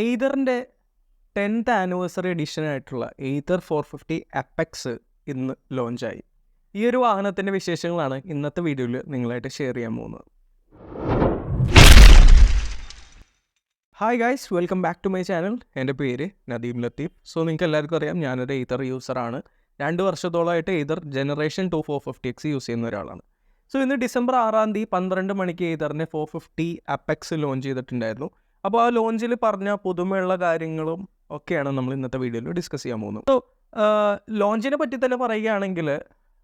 എയ്തറിന്റെ tenth anniversary edition ആയിട്ടുള്ള Ather four fifty apex ഇന്ന് ലോഞ്ചായി. ഈ ഒരു വാഹനത്തിന്റെ വിശേഷങ്ങളാണ് ഇന്നത്തെ വീഡിയോയിൽ നിങ്ങളായിട്ട് ഷെയർ ചെയ്യാൻ പോകുന്നത്. Hi guys welcome back to my channel എന്റെ പേര് നദീം ലത്തീഫ്. സോ നിങ്ങൾക്ക് എല്ലാവർക്കും അറിയാം ഞാനൊരു എയ്തർ യൂസറാണ്. രണ്ട് വർഷത്തോളമായിട്ട് Ather generation two four fifty X use ചെയ്യുന്ന ഒരാളാണ്. സോ ഇന്ന് ഡിസംബർ ആറാം തീയതി പന്ത്രണ്ട് മണിക്ക് എയ്തറിനെ ഫോർ ഫിഫ്റ്റി അപ്പെക്സ് ലോഞ്ച് ചെയ്തിട്ടുണ്ടായിരുന്നു. അപ്പോൾ ആ ലോഞ്ചിൽ പറഞ്ഞ പുതുമയുള്ള കാര്യങ്ങളും ഒക്കെയാണ് നമ്മൾ ഇന്നത്തെ വീഡിയോയിൽ ഡിസ്കസ് ചെയ്യാൻ പോകുന്നത്. സോ ലോഞ്ചിനെ പറ്റി തന്നെ പറയുകയാണെങ്കിൽ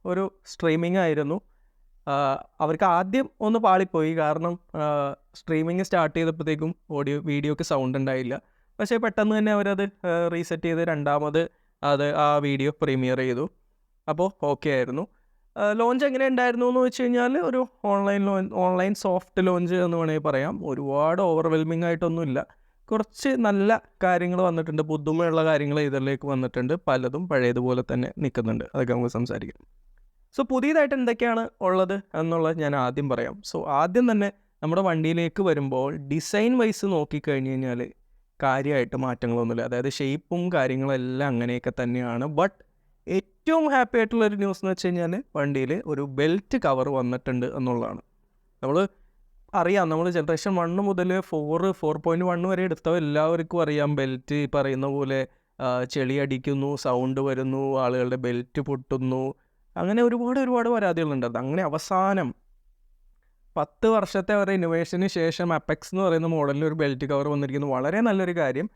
ഒരു സ്ട്രീമിംഗ് ആയിരുന്നു. അവർക്ക് ആദ്യം ഒന്ന് പാളിപ്പോയി. കാരണം സ്ട്രീമിംഗ് സ്റ്റാർട്ട് ചെയ്തപ്പോഴത്തേക്കും ഓഡിയോ വീഡിയോക്ക് സൗണ്ട് ഉണ്ടായില്ല. പക്ഷേ പെട്ടെന്ന് തന്നെ അവരത് റീസെറ്റ് ചെയ്ത് രണ്ടാമത് അത് ആ വീഡിയോ പ്രീമിയർ ചെയ്തു. അപ്പോൾ ഓക്കെ ആയിരുന്നു. ലോഞ്ച് എങ്ങനെ ഉണ്ടായിരുന്നു എന്ന് വെച്ച് കഴിഞ്ഞാൽ ഒരു ഓൺലൈൻ ലോ ഓൺലൈൻ സോഫ്റ്റ് ലോഞ്ച് എന്ന് വേണമെങ്കിൽ പറയാം. ഒരുപാട് ഓവർവെൽമിംഗ് ആയിട്ടൊന്നുമില്ല. കുറച്ച് നല്ല കാര്യങ്ങൾ വന്നിട്ടുണ്ട്. പുതുമയുള്ള കാര്യങ്ങൾ ഇതിലേക്ക് വന്നിട്ടുണ്ട്. പലതും പഴയതുപോലെ തന്നെ നിൽക്കുന്നുണ്ട്. അതൊക്കെ നമുക്ക് സംസാരിക്കാം. സോ പുതിയതായിട്ട് എന്തൊക്കെയാണ് ഉള്ളത് എന്നുള്ളത് ഞാൻ ആദ്യം പറയാം. സോ ആദ്യം തന്നെ നമ്മുടെ വണ്ടിയിലേക്ക് വരുമ്പോൾ ഡിസൈൻ വൈസ് നോക്കിക്കഴിഞ്ഞ് കഴിഞ്ഞാൽ കാര്യമായിട്ട് മാറ്റങ്ങളൊന്നുമില്ല. അതായത് ഷേപ്പും കാര്യങ്ങളെല്ലാം അങ്ങനെയൊക്കെ തന്നെയാണ്. ബട്ട് ഏറ്റവും ഹാപ്പി ആയിട്ടുള്ള ഒരു ന്യൂസ് എന്ന് വെച്ച് കഴിഞ്ഞാൽ വണ്ടിയിൽ ഒരു ബെൽറ്റ് കവർ വന്നിട്ടുണ്ട് എന്നുള്ളതാണ്. നമ്മൾ അറിയാം നമ്മൾ ജനറേഷൻ വണ്ണ് മുതൽ ഫോർ ഫോർ പോയിന്റ് വൺ വരെ എടുത്തവ എല്ലാവർക്കും അറിയാം. ബെൽറ്റ് പറയുന്ന പോലെ ചെളി അടിക്കുന്നു സൗണ്ട് വരുന്നു ആളുകളുടെ ബെൽറ്റ് പൊട്ടുന്നു. അങ്ങനെ ഒരുപാട് ഒരുപാട് പരാതികളുണ്ട്. അത് അങ്ങനെ അവസാനം പത്ത് വർഷത്തെ ഒരു ഇന്നോവേഷന് ശേഷം അപ്പെക്സ് എന്ന് പറയുന്ന മോഡലിൽ ഒരു ബെൽറ്റ് കവർ വന്നിരിക്കുന്നു. വളരെ നല്ലൊരു കാര്യം.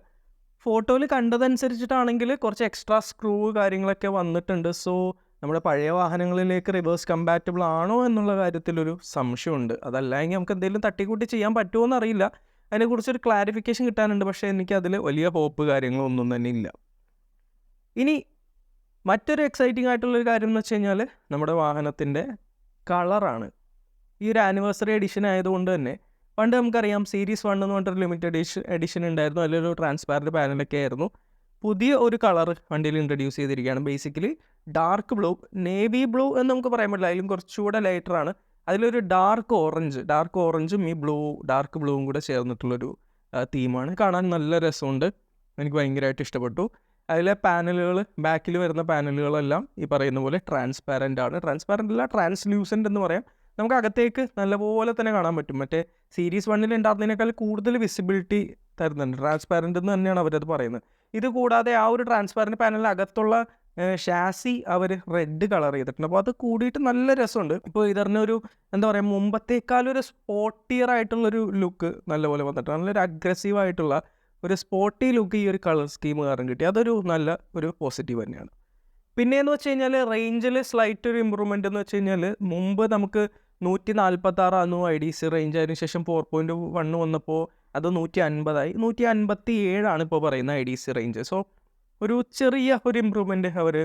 ഫോട്ടോയിൽ കണ്ടതനുസരിച്ചിട്ടാണെങ്കിൽ കുറച്ച് എക്സ്ട്രാ സ്ക്രൂ കാര്യങ്ങളൊക്കെ വന്നിട്ടുണ്ട്. സോ നമ്മുടെ പഴയ വാഹനങ്ങളിലേക്ക് റിവേഴ്സ് കമ്പാറ്റബിൾ ആണോ എന്നുള്ള കാര്യത്തിലൊരു സംശയമുണ്ട്. അതല്ലെങ്കിൽ നമുക്ക് എന്തെങ്കിലും തട്ടിക്കൂട്ടി ചെയ്യാൻ പറ്റുമോ എന്നറിയില്ല. അതിനെക്കുറിച്ചൊരു ക്ലാരിഫിക്കേഷൻ കിട്ടാനുണ്ട്. പക്ഷേ എനിക്ക് അതിൽ വലിയ ഹോപ്പ് കാര്യങ്ങളൊന്നും തന്നെ ഇല്ല. ഇനി മറ്റൊരു എക്സൈറ്റിംഗ് ആയിട്ടുള്ളൊരു കാര്യം എന്ന് വെച്ച് കഴിഞ്ഞാൽ നമ്മുടെ വാഹനത്തിന്റെ കളറാണ് ഈ ഒരു ആനിവേഴ്സറി എഡിഷൻ ആയതുകൊണ്ട് തന്നെ പണ്ട് നമുക്കറിയാം സീരീസ് വൺ എന്ന് പറഞ്ഞിട്ടൊരു ലിമിറ്റഡ് എഡിഷൻ എഡിഷൻ ഉണ്ടായിരുന്നു. അതിലൊരു ട്രാൻസ്പാരന്റ് പാനലൊക്കെ ആയിരുന്നു. പുതിയ ഒരു കളർ വണ്ടിയിൽ ഇൻട്രൊഡ്യൂസ് ചെയ്തിരിക്കുകയാണ്. Basically dark blue navy blue എന്ന് നമുക്ക് പറയാൻ പറ്റില്ല. അതിലും കുറച്ചുകൂടെ ലൈറ്ററാണ് അതിലൊരു ഡാർക്ക് ഓറഞ്ച് ഡാർക്ക് ഓറഞ്ചും ഈ ബ്ലൂ ഡാർക്ക് ബ്ലൂവും കൂടെ ചേർന്നിട്ടുള്ളൊരു തീമാണ് കാണാൻ നല്ല രസമുണ്ട്. എനിക്ക് ഭയങ്കരമായിട്ട് ഇഷ്ടപ്പെട്ടു. അതിലെ പാനലുകൾ ബാക്കിൽ വരുന്ന പാനലുകളെല്ലാം ഈ പറയുന്ന പോലെ ട്രാൻസ്പാരന്റ് ആണ്. ട്രാൻസ്പാരന്റ് അല്ല ട്രാൻസ്ലൂസന്റ് എന്ന് പറയാം. നമുക്ക് അകത്തേക്ക് നല്ലപോലെ തന്നെ കാണാൻ പറ്റും. മറ്റേ സീരീസ് വണ്ണിൽ ഉണ്ടാകുന്നതിനേക്കാൾ കൂടുതൽ വിസിബിലിറ്റി തരുന്നുണ്ട്. ട്രാൻസ്പാരന്റ് എന്ന് തന്നെയാണ് അവരത് പറയുന്നത്. ഇത് കൂടാതെ ആ ഒരു ട്രാൻസ്പാരന്റ് പാനലിന് അകത്തുള്ള ഷാസി അവർ റെഡ് കളർ ചെയ്തിട്ടുണ്ട്. അപ്പോൾ അത് കൂടിയിട്ട് നല്ല രസമുണ്ട്. ഇപ്പോൾ ഇതറിനൊരു എന്താ പറയുക മുമ്പത്തേക്കാളൊരു സ്പോട്ടിയർ ആയിട്ടുള്ളൊരു ലുക്ക് നല്ലപോലെ വന്നിട്ടുണ്ട് നല്ലൊരു അഗ്രസീവ് ആയിട്ടുള്ള ഒരു സ്പോട്ടി ലുക്ക് ഈ ഒരു കളർ സ്കീം കാരണം കിട്ടി. അതൊരു നല്ല ഒരു പോസിറ്റീവ് തന്നെയാണ്. പിന്നെയെന്ന് വെച്ച് കഴിഞ്ഞാൽ റേഞ്ചിൽ സ്ലൈറ്റ് ഒരു ഇമ്പ്രൂവ്മെന്റ് എന്ന് വെച്ച് കഴിഞ്ഞാൽ മുമ്പ് നമുക്ക് നൂറ്റി നാൽപ്പത്താറായിരുന്നു ഐ ഡി സി റേഞ്ച് അതിന് ശേഷം ഫോർ പോയിന്റ് വണ്ണ് വന്നപ്പോൾ അത് നൂറ്റി അൻപതായി നൂറ്റി അൻപത്തി ഏഴാണ് ഇപ്പോൾ പറയുന്ന I D C range so ഒരു ചെറിയ ഒരു ഇമ്പ്രൂവ്മെന്റ് അവർ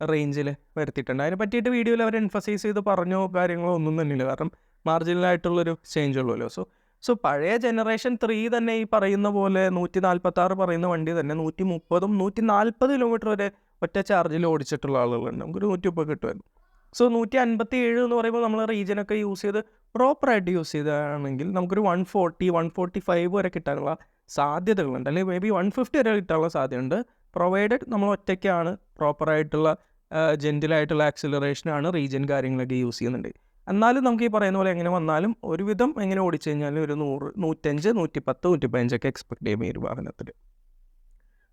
റേഞ്ചിൽ വരുത്തിയിട്ടുണ്ട്. അതിനെ പറ്റിയിട്ട് വീഡിയോയിൽ അവർ എൻഫസൈസ് ചെയ്ത് പറഞ്ഞോ കാര്യങ്ങളോ ഒന്നും തന്നെയില്ല. കാരണം മാർജിനലായിട്ടുള്ളൊരു ചേഞ്ച് ഉള്ളൂല്ലോ. സോ സോ പഴയ ജനറേഷൻ ത്രീ തന്നെ ഈ പറയുന്ന പോലെ നൂറ്റി നാൽപ്പത്തി ആറ് പറയുന്ന വണ്ടി തന്നെ നൂറ്റി മുപ്പതും നൂറ്റി നാൽപ്പത് കിലോമീറ്റർ വരെ ഒറ്റ ചാർജിൽ ഓടിച്ചിട്ടുള്ള ആളുകളുണ്ട്. നമുക്കൊരു നൂറ്റി മുപ്പത് കിട്ടുമായിരുന്നു. സോ നൂറ്റി അൻപത്തി ഏഴ് എന്ന് പറയുമ്പോൾ നമ്മൾ റീജിയനൊക്കെ യൂസ് ചെയ്ത് പ്രോപ്പറായിട്ട് യൂസ് ചെയ്താണെങ്കിൽ നമുക്കൊരു one forty one forty five വരെ കിട്ടാനുള്ള സാധ്യതകളുണ്ട്. അല്ലെങ്കിൽ മേ ബി വൺ ഫിഫ്റ്റി വരെ കിട്ടാനുള്ള സാധ്യതയുണ്ട്. പ്രൊവൈഡഡ് നമ്മൾ ഒറ്റയ്ക്കാണ് പ്രോപ്പറായിട്ടുള്ള ജെന്റിലായിട്ടുള്ള ആക്സിലറേഷനാണ് റീജിയൻ കാര്യങ്ങളൊക്കെ യൂസ് ചെയ്യുന്നുണ്ട്. എന്നാലും നമുക്ക് ഈ പറയുന്ന പോലെ എങ്ങനെ വന്നാലും ഒരുവിധം എങ്ങനെ ഓടിച്ചു കഴിഞ്ഞാലും ഒരു നൂറ് നൂറ്റഞ്ച് നൂറ്റിപ്പത്ത് നൂറ്റിപ്പതിനഞ്ചൊക്കെ എക്സ്പെക്ട് ചെയ്യും ഈ ഒരു വാഹനത്തിൽ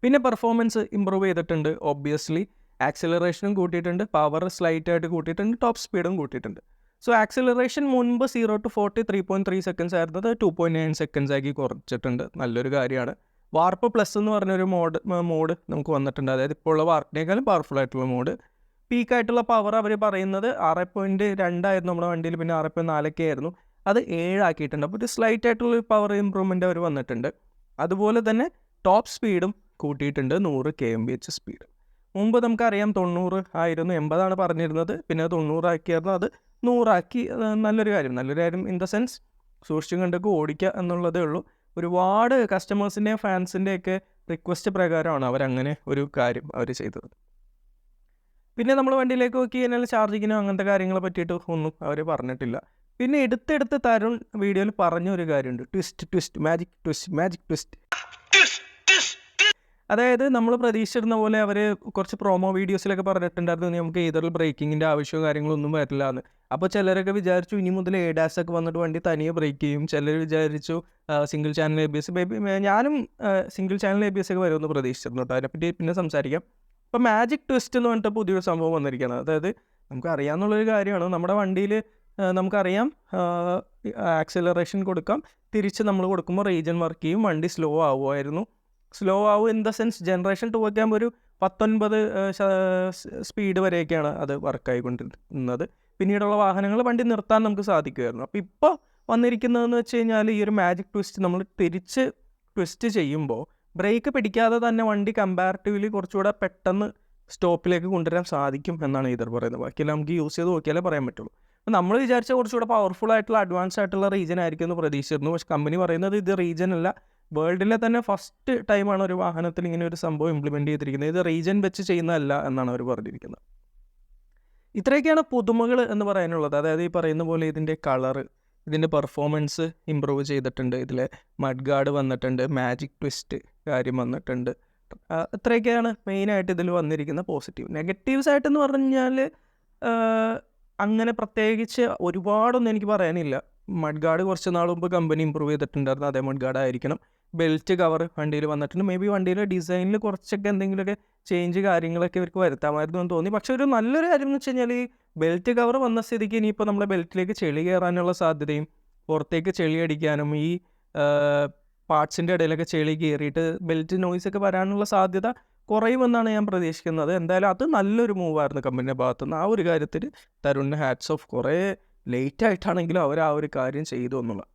പിന്നെ പെർഫോമൻസ് ഇമ്പ്രൂവ് ചെയ്തിട്ടുണ്ട് ഒബ്വിയസ്ലി ആക്സിലറേഷനും കൂട്ടിയിട്ടുണ്ട് പവർ സ്ലൈറ്റ് ആയിട്ട് കൂട്ടിയിട്ടുണ്ട് ടോപ്പ് സ്പീഡും കൂട്ടിയിട്ടുണ്ട്. സോ ആക്സിലറേഷൻ മുൻപ് zero to forty three point three seconds ആയിരുന്നത് ടു പോയിന്റ് നയൻ സെക്കൻഡ്സ് ആക്കി കുറച്ചിട്ടുണ്ട്. നല്ലൊരു കാര്യമാണ്. വാർപ്പ് പ്ലസ് എന്ന് പറഞ്ഞൊരു മോഡ് മോഡ് നമുക്ക് വന്നിട്ടുണ്ട്. അതായത് ഇപ്പോൾ ഉള്ള വാർപ്പിനേക്കാളും പവർഫുൾ ആയിട്ടുള്ള മോഡ് പീക്കായിട്ടുള്ള പവർ അവർ പറയുന്നത് ആറ് പോയിന്റ് രണ്ടായിരുന്നു നമ്മുടെ വണ്ടിയിൽ പിന്നെ ആറ് പോയിന്റ് നാലൊക്കെ ആയിരുന്നു. അത് ഏഴാക്കിയിട്ടുണ്ട് അപ്പോൾ ഒരു സ്ലൈറ്റ് ആയിട്ടുള്ള പവർ ഇമ്പ്രൂവ്മെന്റ് അവർ വന്നിട്ടുണ്ട്. അതുപോലെ തന്നെ ടോപ്പ് സ്പീഡും കൂട്ടിയിട്ടുണ്ട് നൂറ് K M P H speed മുമ്പ് നമുക്കറിയാം തൊണ്ണൂറ് ആയിരുന്നു എൺപതാണ് പറഞ്ഞിരുന്നത്. പിന്നെ തൊണ്ണൂറാക്കിയായിരുന്നു അത് നൂറാക്കി നല്ലൊരു കാര്യം. നല്ലൊരു കാര്യം ഇൻ ദ സെൻസ് സൂക്ഷിച്ചും കണ്ടൊക്കെ ഓടിക്കുക എന്നുള്ളതേ ഉള്ളൂ. ഒരുപാട് കസ്റ്റമേഴ്സിന്റെയും ഫാൻസിന്റെയൊക്കെ റിക്വസ്റ്റ് പ്രകാരമാണ് അവരങ്ങനെ ഒരു കാര്യം അവർ ചെയ്തത്. പിന്നെ നമ്മൾ വണ്ടിയിലേക്ക് നോക്കി കഴിഞ്ഞാൽ ചാർജിങ്ങിനോ അങ്ങനത്തെ കാര്യങ്ങളെ പറ്റിയിട്ട് ഒന്നും അവർ പറഞ്ഞിട്ടില്ല. പിന്നെ എടുത്തെടുത്ത് തരുൺ വീഡിയോയിൽ പറഞ്ഞ ഒരു കാര്യമുണ്ട്. Twist twist magic twist magic twist അതായത് നമ്മൾ പ്രതീക്ഷിച്ചിരുന്ന പോലെ അവർ കുറച്ച് പ്രോമോ വീഡിയോസിലൊക്കെ പറഞ്ഞിട്ടുണ്ടായിരുന്നു നമുക്ക് ഏതൊരു ബ്രേക്കിങ്ങിന്റെ ആവശ്യമോ കാര്യങ്ങളൊന്നും വരില്ല എന്ന് അപ്പോൾ ചിലരൊക്കെ വിചാരിച്ചു ഇനി മുതൽ എഡാസ് ഒക്കെ വന്നിട്ട് വണ്ടി തനിയെ ബ്രേക്ക് ചെയ്യും. ചിലർ വിചാരിച്ചു single channel A B S baby ഞാനും single channel A B S ഒക്കെ വരുമെന്ന് പ്രതീക്ഷിച്ചിരുന്നു അതിനെപ്പറ്റി പിന്നെ സംസാരിക്കാം. ഇപ്പോൾ മാജിക് ട്വിസ്റ്റ് എന്ന് പറഞ്ഞിട്ട് പുതിയൊരു സംഭവം വന്നിരിക്കുകയാണ്. അതായത് നമുക്ക് അറിയാമെന്നുള്ളൊരു കാര്യമാണ്. നമ്മുടെ വണ്ടിയിൽ നമുക്കറിയാം ആക്സിലറേഷൻ കൊടുക്കാം. തിരിച്ച് നമ്മൾ കൊടുക്കുമ്പോൾ റീജൻ വർക്ക് ചെയ്യും. വണ്ടി സ്ലോ ആവുമായിരുന്നു. സ്ലോ ആവും in the sense generation two ഒക്കെ ആകുമ്പോൾ ഒരു പത്തൊൻപത് സ്പീഡ് വരെയൊക്കെയാണ് അത് വർക്കായിക്കൊണ്ടിരുന്നത് പിന്നീടുള്ള വാഹനങ്ങൾ വണ്ടി നിർത്താൻ നമുക്ക് സാധിക്കുമായിരുന്നു. അപ്പോൾ ഇപ്പോൾ വന്നിരിക്കുന്നതെന്ന് വെച്ച് കഴിഞ്ഞാൽ ഈ ഒരു മാജിക് ട്വിസ്റ്റ് നമ്മൾ തിരിച്ച് ട്വിസ്റ്റ് ചെയ്യുമ്പോൾ ബ്രേക്ക് പിടിക്കാതെ തന്നെ വണ്ടി കമ്പാരിറ്റീവ്ലി കുറച്ചുകൂടെ പെട്ടെന്ന് സ്റ്റോപ്പിലേക്ക് കൊണ്ടുവരാൻ സാധിക്കും എന്നാണ് ഇതർ പറയുന്നത്. ബാക്കിയെല്ലാം നമുക്ക് യൂസ് ചെയ്ത് നോക്കിയാലേ പറയാൻ പറ്റുള്ളൂ. അപ്പോൾ നമ്മൾ വിചാരിച്ച കുറച്ചുകൂടെ പവർഫുൾ ആയിട്ടുള്ള അഡ്വാൻസ് ആയിട്ടുള്ള റീജൻ ആയിരിക്കും എന്ന് പ്രതീക്ഷിച്ചിരുന്നു. പക്ഷെ കമ്പനി പറയുന്നത് ഇത് റീജൻ അല്ല. വേൾഡിലെ തന്നെ ഫസ്റ്റ് ടൈമാണ് ഒരു വാഹനത്തിൽ ഇങ്ങനെ ഒരു സംഭവം ഇംപ്ലിമെന്റ് ചെയ്തിരിക്കുന്നത്. ഇത് റീജൻ വെച്ച് ചെയ്യുന്നതല്ല എന്നാണ് അവർ പറഞ്ഞിരിക്കുന്നത്. ഇത്രയൊക്കെയാണ് പുതുമകൾ എന്ന് പറയാനുള്ളത്. അതായത് ഈ പറയുന്ന പോലെ ഇതിന്റെ കളറ് ഇതിന്റെ പെർഫോമൻസ് ഇമ്പ്രൂവ് ചെയ്തിട്ടുണ്ട്. ഇതിൽ മഡ് ഗാർഡ് വന്നിട്ടുണ്ട് മാജിക് ട്വിസ്റ്റ് കാര്യം വന്നിട്ടുണ്ട്. ഇത്രയൊക്കെയാണ് മെയിനായിട്ട് ഇതിൽ വന്നിരിക്കുന്ന പോസിറ്റീവ് നെഗറ്റീവ്സ് ആയിട്ടെന്ന് പറഞ്ഞു കഴിഞ്ഞാൽ അങ്ങനെ പ്രത്യേകിച്ച് ഒരുപാടൊന്നും എനിക്ക് പറയാനില്ല. മഡ് ഗാർഡ് കുറച്ച് നാൾ മുമ്പ് കമ്പനി ഇമ്പ്രൂവ് ചെയ്തിട്ടുണ്ടായിരുന്നു. അതേ മഡ് ഗാർഡ് ആയിരിക്കണം. ബെൽറ്റ് കവർ വണ്ടിയിൽ വന്നിട്ടുണ്ട്. മേ ബി വണ്ടിയിലെ ഡിസൈനിൽ കുറച്ചൊക്കെ എന്തെങ്കിലുമൊക്കെ ചേഞ്ച് കാര്യങ്ങളൊക്കെ ഇവർക്ക് വരുത്താമായിരുന്നു എന്ന് തോന്നി. പക്ഷേ ഒരു നല്ലൊരു കാര്യം എന്ന് വെച്ച് കഴിഞ്ഞാൽ ഈ ബെൽറ്റ് കവർ വന്ന സ്ഥിതിക്ക് ഇനിയിപ്പോൾ നമ്മുടെ ബെൽറ്റിലേക്ക് ചെളി കയറാനുള്ള സാധ്യതയും പുറത്തേക്ക് ചെളി അടിക്കാനും ഈ പാർട്സിന്റെ ഇടയിലൊക്കെ ചെളി കയറിയിട്ട് ബെൽറ്റ് നോയ്സ് ഒക്കെ വരാനുള്ള സാധ്യത കുറയുമെന്നാണ് ഞാൻ പ്രതീക്ഷിക്കുന്നത്. എന്തായാലും അത് നല്ലൊരു മൂവായിരുന്നു കമ്പനിയുടെ ഭാഗത്തുനിന്ന്. ആ ഒരു കാര്യത്തിൽ തരുണിന് ഹാറ്റ്സ് ഓഫ് കുറേ ലേറ്റ് ആയിട്ടാണെങ്കിലും അവർ ആ ഒരു കാര്യം ചെയ്തു എന്നുള്ളത്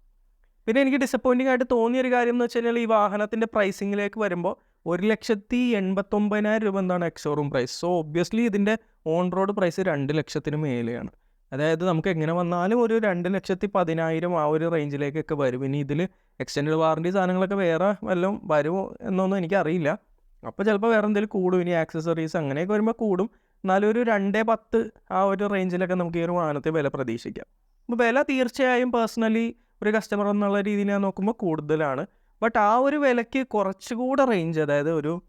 പിന്നെ എനിക്ക് ഡിസപ്പോയിന്റിംഗ് ആയിട്ട് തോന്നിയൊരു കാര്യം എന്ന് വെച്ച് കഴിഞ്ഞാൽ ഈ വാഹനത്തിന്റെ പ്രൈസിങ്ങിലേക്ക് വരുമ്പോൾ ഒരു ലക്ഷത്തി എൺപത്തൊമ്പതിനായിരം രൂപ എന്താണ് ex showroom price so obviously ഇതിന്റെ ഓൺ റോഡ് പ്രൈസ് രണ്ട് ലക്ഷത്തിന് മേലെയാണ്. അതായത് നമുക്ക് എങ്ങനെ വന്നാലും ഒരു രണ്ട് ലക്ഷത്തി പതിനായിരം ആ ഒരു റേഞ്ചിലേക്കൊക്കെ വരും. ഇനി ഇതിൽ എക്സ്റ്റൻഡ് വാറണ്ടി സാധനങ്ങളൊക്കെ വേറെ വല്ലതും വരുമോ എന്നൊന്നും എനിക്കറിയില്ല. അപ്പോൾ ചിലപ്പോൾ വേറെ എന്തെങ്കിലും കൂടും ഇനി ആക്സസറീസ് അങ്ങനെയൊക്കെ വരുമ്പോൾ കൂടും. എന്നാലും ഒരു രണ്ടേ പത്ത് ആ ഒരു റേഞ്ചിലൊക്കെ നമുക്ക് ഈ ഒരു വാഹനത്തെ വില പ്രതീക്ഷിക്കാം. അപ്പോൾ വില തീർച്ചയായും പേഴ്സണലി ഒരു കസ്റ്റമർ എന്നുള്ള രീതിയിൽ ഞാൻ നോക്കുമ്പോൾ കൂടുതലാണ്. ബട്ട് ആ ഒരു വിലയ്ക്ക് കുറച്ചുകൂടെ റേഞ്ച് അതായത് ഒരു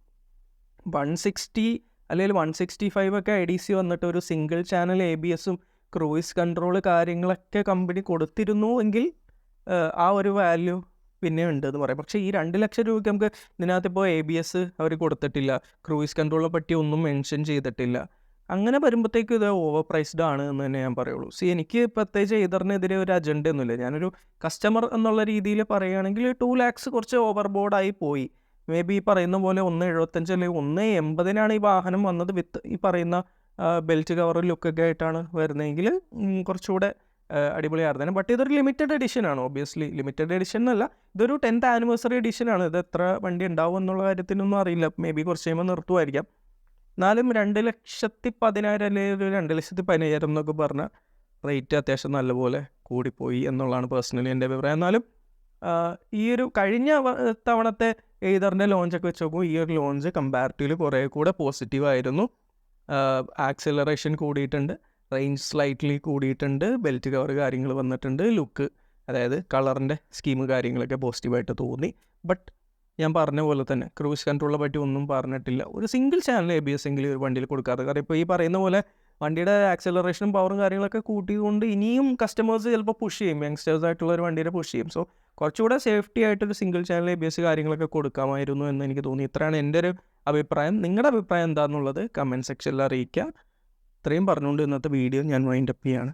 വൺ സിക്സ്റ്റി അല്ലെങ്കിൽ വൺ സിക്സ്റ്റി ഫൈവ് ഒക്കെ ഐ ഡി സി വന്നിട്ട് ഒരു സിംഗിൾ ചാനൽ എ ബി എസും ക്രൂയിസ് കൺട്രോൾ കാര്യങ്ങളൊക്കെ കമ്പനി കൊടുത്തിരുന്നു എങ്കിൽ ആ ഒരു വാല്യൂ പിന്നെ ഉണ്ട് എന്ന് പറയാം. പക്ഷേ ഈ രണ്ട് ലക്ഷം രൂപയ്ക്ക് നമുക്ക് ഇതിനകത്ത് ഇപ്പോൾ എ ബി എസ് അവർ കൊടുത്തിട്ടില്ല. ക്രൂയിസ് കൺട്രോളിനെ പറ്റി ഒന്നും മെൻഷൻ ചെയ്തിട്ടില്ല. അങ്ങനെ വരുമ്പോഴത്തേക്കും ഇത് ഓവർ പ്രൈസ്ഡ് ആണ് എന്ന് തന്നെ ഞാൻ പറയുള്ളൂ. സി എനിക്ക് പ്രത്യേകിച്ച് എതിറിനെതിരെ ഒരു അജണ്ട ഒന്നുമില്ല. ഞാനൊരു കസ്റ്റമർ എന്നുള്ള രീതിയിൽ പറയുകയാണെങ്കിൽ ടു ലാക്സ് കുറച്ച് ഓവർ ബോർഡായി പോയി. മേ ബി ഈ പറയുന്ന പോലെ ഒന്ന് എഴുപത്തഞ്ച് അല്ലെങ്കിൽ ഒന്ന് എൺപതിനാണ് ഈ വാഹനം വന്നത് വിത്ത് ഈ പറയുന്ന ബെൽറ്റ് കവർ ലുക്കൊക്കെ ആയിട്ടാണ് വരുന്നതെങ്കിൽ കുറച്ചുകൂടെ അടിപൊളിയായിരുന്നു ബട്ട് ഇതൊരു ലിമിറ്റഡ് എഡിഷൻ ആണ് ഒബ്വിയസ്ലി ലിമിറ്റഡ് എഡിഷൻ എന്നല്ല ഇതൊരു ടെൻത്ത് ആനിവേഴ്സറി എഡിഷൻ ആണ്. ഇത് എത്ര വണ്ടി ഉണ്ടാവും എന്നുള്ള കാര്യത്തിനൊന്നും അറിയില്ല. മേ ബി കുറച്ച് കഴിയുമ്പോൾ നിർത്തുമായിരിക്കാം. എന്നാലും രണ്ട് ലക്ഷത്തി പതിനായിരം അല്ലെങ്കിൽ രണ്ട് ലക്ഷത്തി പതിനയ്യായിരം എന്നൊക്കെ പറഞ്ഞ റേറ്റ് അത്യാവശ്യം നല്ലപോലെ കൂടിപ്പോയി എന്നുള്ളതാണ് പേഴ്സണലി എന്റെ അഭിപ്രായം. എന്നാലും ഈ ഒരു കഴിഞ്ഞ തവണത്തെ എയ്തറിന്റെ ലോഞ്ചൊക്കെ വെച്ച് നോക്കുമ്പോൾ ഈ ഒരു ലോഞ്ച് കമ്പാരിറ്റീവ്ലി കുറേ കൂടെ പോസിറ്റീവ് ആയിരുന്നു. ആക്സിലറേഷൻ കൂടിയിട്ടുണ്ട്. റേഞ്ച് സ്ലൈറ്റ്ലി കൂടിയിട്ടുണ്ട്. ബെൽറ്റ് കവർ കാര്യങ്ങൾ വന്നിട്ടുണ്ട്. ലുക്ക് അതായത് കളറിന്റെ സ്കീം കാര്യങ്ങളൊക്കെ പോസിറ്റീവായിട്ട് തോന്നി. ബട്ട് ഞാൻ പറഞ്ഞ പോലെ തന്നെ ക്രൂസ് കൺട്രോളിനെ പറ്റി ഒന്നും പറഞ്ഞിട്ടില്ല. ഒരു single channel A B S എങ്കിലും ഒരു വണ്ടിയിൽ കൊടുക്കാറ്. കാരണം ഇപ്പോൾ ഈ പറയുന്ന പോലെ വണ്ടിയുടെ ആക്സലറേഷനും പവറും കാര്യങ്ങളൊക്കെ കൂട്ടിയതുകൊണ്ട് ഇനിയും കസ്റ്റമേഴ്സ് ചിലപ്പോൾ പുഷ് ചെയ്യും. യങ്സ്റ്റേഴ്സ് ആയിട്ടുള്ള ഒരു വണ്ടിയുടെ പുഷ് ചെയ്യും. സോ കുറച്ചുകൂടെ സേഫ്റ്റി ആയിട്ടൊരു single channel A B S കാര്യങ്ങളൊക്കെ കൊടുക്കാമായിരുന്നു എന്ന് എനിക്ക് തോന്നി. ഇത്രയാണ് എന്റെ ഒരു അഭിപ്രായം. നിങ്ങളുടെ അഭിപ്രായം എന്താണെന്നുള്ളത് കമന്റ് സെക്ഷനിൽ അറിയിക്കുക. ഇത്രയും പറഞ്ഞുകൊണ്ട് ഇന്നത്തെ വീഡിയോ ഞാൻ വൈൻഡപ്പ് ചെയ്യാണ്.